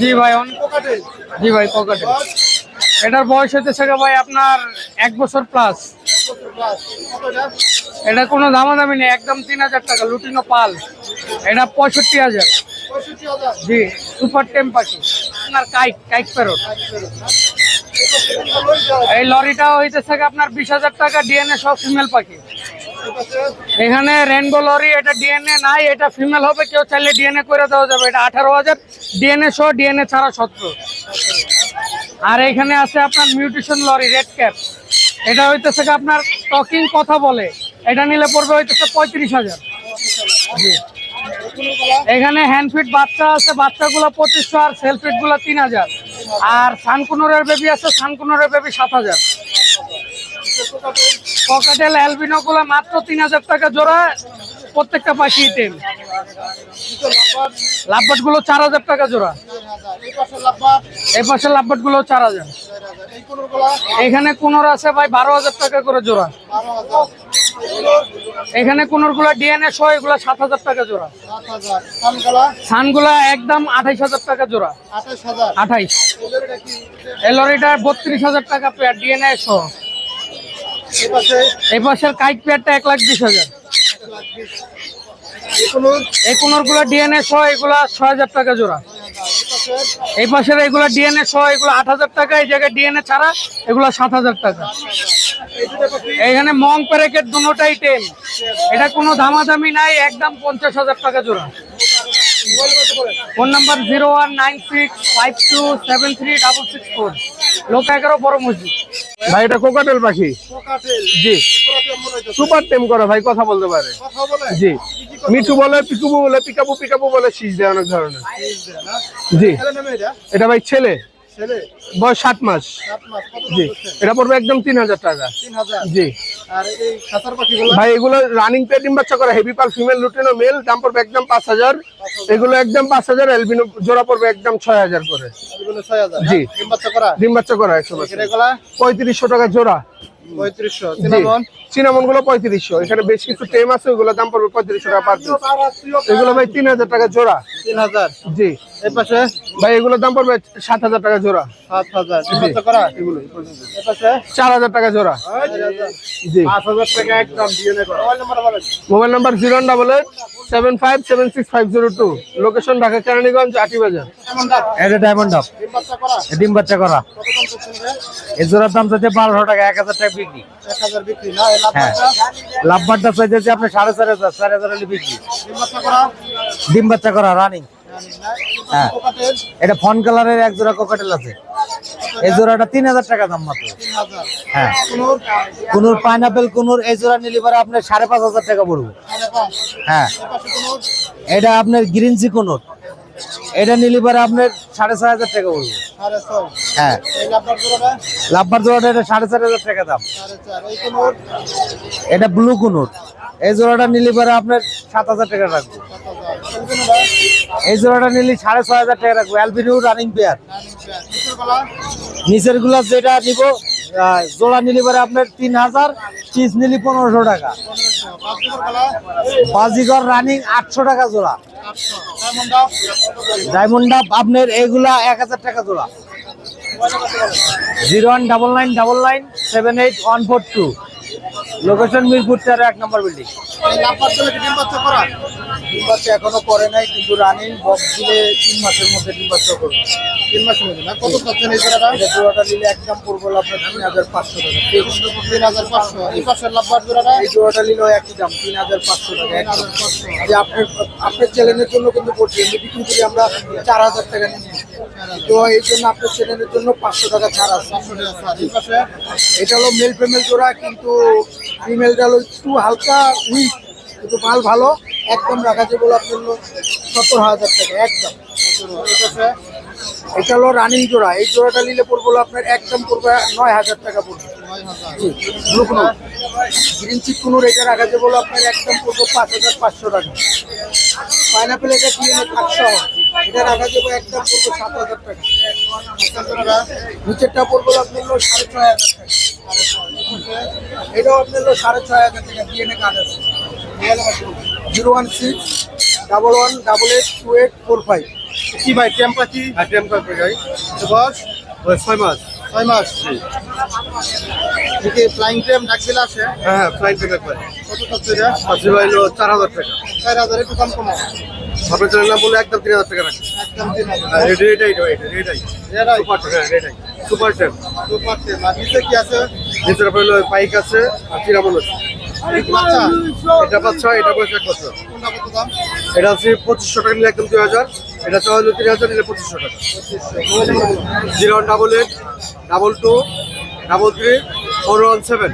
জি ভাই জি ভাই, পকেটে। এটার বয়স হইতেছে ভাই আপনার এক বছর প্লাস এটা কোনো দামাদামি নেই, একদম তিন হাজার টাকা, লুটিনো পাল। এটা পঁয়ষট্টি হাজার। জি সুপার টেম পাখি আপনার কাইক কাইক প্যারট এই লরিটা হইতেছে আপনার বিশ হাজার টাকা ডিএনএ সব ফিমেল পাখি। এখানে রেনবো লরি এটা ডিএনএ নাই, এটা ফিমেল হবে, কেউ চাইলে ডিএনএ করে দেওয়া যাবে। এটা আঠারো হাজার ডিএনএ সহ ডিএনএ ছাড়া সত্তর আর এখানে আছে আপনার মিউটেশন লরি রেড ক্যাপ এটা হইতেছে আপনার টকিং কথা বলে। এটা নিলে পড়বে হইতেছে পঁয়ত্রিশ হাজার। এখানে হ্যান্ডফিট বাচ্চা আছে, বাচ্চাগুলো পঁচিশশো আর সেলফিটগুলো তিন হাজার। আর সানকুনোরের বেবি আছে, সানকুনোরের বেবি সাত হাজার। পকেটেল অ্যালবিনো গুলো মাত্র তিন হাজার টাকা জোড়া প্রত্যেকটা পাখি টেম লাভবাটগুলো চার হাজার টাকা জোড়া। এই পাশে লাভবাটগুলো চার হাজার। এখানে কোনোর আছে ভাই বারো হাজার টাকা করে জোড়া। এখানে কোনোরগুলা ডিএনএ সহ এগুলো সাত হাজার টাকা জোড়া। সানগুলা একদম আঠাইশ হাজার টাকা জোড়া। আঠাইশ লরিটা বত্রিশ হাজার টাকা পেয়ার ডিএনএ সহ। এই পাশে এই পাশের কাইক পেয়ারটা এক লাখ বিশ হাজার। এই কোনো এই কোনোরগুলা ডিএনএ সহ এগুলা ছয় হাজার টাকা জোড়া। এই পাশের এগুলা ডিএনএ সহ এগুলো আট হাজার টাকা, এই জায়গায় ডিএনএ ছাড়া এগুলো সাত হাজার টাকা। এই দুটো পাখি এখানে মং প্যারেকেট দুটাই টেন এটা কোনো দামাদামি নাই, একদম পঞ্চাশ হাজার টাকা জোড়া। Phone number zero one nine six five two seven three double six four. লোক এগারো বড় মসজিদ। ভাই এটা কোকাটেল পাখি? জি। সুপার টেম করে ভাই কথা বলতে পারে। জি। মিঠু বলে পিকুবু বলে পিকাবু পিকাবু বলে শীষ দেয় অনেক ধরনের। জি। এটা? এটা ভাই ছেলে। ছেলে? বয়স সাত মাস। জি। এটা পড়বে একদম তিন হাজার টাকা। জি। ভাই এগুলো রানিং ডিম বাচ্চা করে। হেভি পাল ফিমেল লুটিনো মেল দাম পড়বে একদম পাঁচ হাজার। এগুলো একদম পাঁচ হাজার এলবিনো জোড়া পড়বে একদম ছয় হাজার করে। জি। হ্যাঁ? ডিম বাচ্চা করা? ডিম বাচ্চা করা একশো পঁয়ত্রিশশো টাকা জোড়া। পঁয়ত্রিশশো। জি। সিনামনগুলো পঁয়ত্রিশশো। এখানে বেশ কিছু টেম আছে ওগুলো দাম পড়বে পঁয়ত্রিশশো টাকা পার এগুলো ভাই তিন হাজার টাকা জোড়া। তিন হাজার? জি। পাশে? ভাই এগুলোর দাম পড়বে সাত হাজার টাকা জোড়া। সাত হাজার। এগুলো চার হাজার টাকা জোড়া। জি। পাঁচ হাজার টাকা একদম mobile number mobile number zero double eight seven five seven six five zero two location Dhaka Keraniganj Ati Bazar এটা ডায়মন্ড আপ ডিম বাচ্চা করা। এই জোড়ার দাম চাইছে বারোশো টাকা, এক হাজার টাকা বিক্রি। হ্যাঁ। লাভবারটা চাইতেছে আপনি সাড়ে চার হাজার চার হাজার হলে বিক্রি। ডিম বাচ্চা করা রানিং হ্যাঁ। এটা ফন কালারের এক জোড়া কোকাটেল আছে। এই জোড়াটা তিন হাজার টাকা দাম মাত্র। হ্যাঁ। কোনোর কুনুর পাইনাপেল কুনুর এই জোড়া নিলে পরে আপনার সাড়ে পাঁচ হাজার টাকা পড়বে। হ্যাঁ। এটা আপনার গ্রিন সি কুনুর এটা নিলে পরে আপনার সাড়ে ছয় হাজার টাকা পড়বে। হ্যাঁ। লাভবার জোড়াটা, এটা সাড়ে চার হাজার টাকা দাম। এটা ব্লু কুনুর, এই জোড়াটা নিলে পরে আপনার সাত হাজার টাকা রাখব সাত হাজার এই কোনোটা এই জোড়াটা নিলে সাড়ে ছয় হাজার টাকা রাখব। অ্যালবিনিউ রানিং পেয়ার নিচের গলা যেটা নিব জোড়া নিলে পরে আপনার তিন হাজার, পিস নিলি পনেরোশো টাকা। বাজিগর রানিং আটশো টাকা জোড়া। ডায়মন্ড আপনার এগুলা এক হাজার টাকা জোড়া। Zero one double nine double nine seven eight one four two. Location Mirpur চার এক নম্বর বিল্ডিং ডিম বাচ্চা এখনও করে নাই কিন্তু রানিং বক্স দিলে তিন মাসের মধ্যে ডিম বাচ্চা করবে। তিন মাসের মধ্যে না? কত চাচ্ছেন এই জোড়াটা এটা জোড়াটা নিলে একদম পড়ব আপনার তিন হাজার পাঁচশো টাকা। তিন হাজার পাঁচশো। এই পাশের লাভবার জোড়াটা এই জোড়াটা নিলেও একই দাম তিন হাজার পাঁচশো টাকা একদম যে আপনার আপনার চ্যানেলের জন্য কিন্তু পড়ছে এমনি বিক্রি করি আমরা চার হাজার টাকা নিই। তো এই জন্য আপনার চ্যানেলের জন্য পাঁচশো টাকা ছাড় আছে। পাঁচশো এটা হলো মেল ফেমেল জোড়া কিন্তু ফিমেলটা হলো একটু হালকা উইক কিন্তু মাল ভালো। একদম রাখা যাবে বলে আপনার সত্তর হাজার টাকা, একদম। এটা হলো রানিং জোড়া। এই জোড়াটা নিলে পড়ব আপনার একদম পড়বে নয় হাজার টাকা পড়বে। গ্রিন চিক এটা রাখা আপনার একদম পড়ব পাঁচ হাজার পাঁচশো টাকা। পাইনাপেল এটা পিএনএ পাঁচশো এটা রাখা যাবে একদম পড়ব সাত হাজার টাকা। নিচেরটা পড়ব আপনার সাড়ে ছয় হাজার টাকা। এটাও আপনার হলো সাড়ে ছয় হাজার টাকা ডিএনএ কার্ড আছে? Zero one six double one double eight two eight four five. কি ভাই টেম পাখি আর টেম করে যাই বয়স? ওই ছয় মাস। ছয় মাস? এদিকে ফ্লাইং টেম ডাক দিলে আসে হ্যাঁ হ্যাঁ ফ্লাইট থেকে একবার কত খরচ এটা? পাঁচশো হইল চার হাজার টাকা। চার হাজার একটু কম কমা আপনার চ্যানেল নাম বলে একদম তিন হাজার টাকা রাখেন একদম তিন হাজার। হ্যাঁ, এটা এটাই এটা এটাই সুপার হ্যাঁ এটাই সুপার টেম সুপার টেম আর নিচে কি আছে? নিচের আপনার পাইক আছে আর চিরামন আছে। এটা বাচ্চা এটা বয়স এক বছর। এটা হচ্ছে পঁচিশশো টাকা নিলে একদম দুই হাজার, এটা হলো তিন হাজার, নিলে পঁচিশশো টাকা। Zero double eight, double two, double three, four one seven.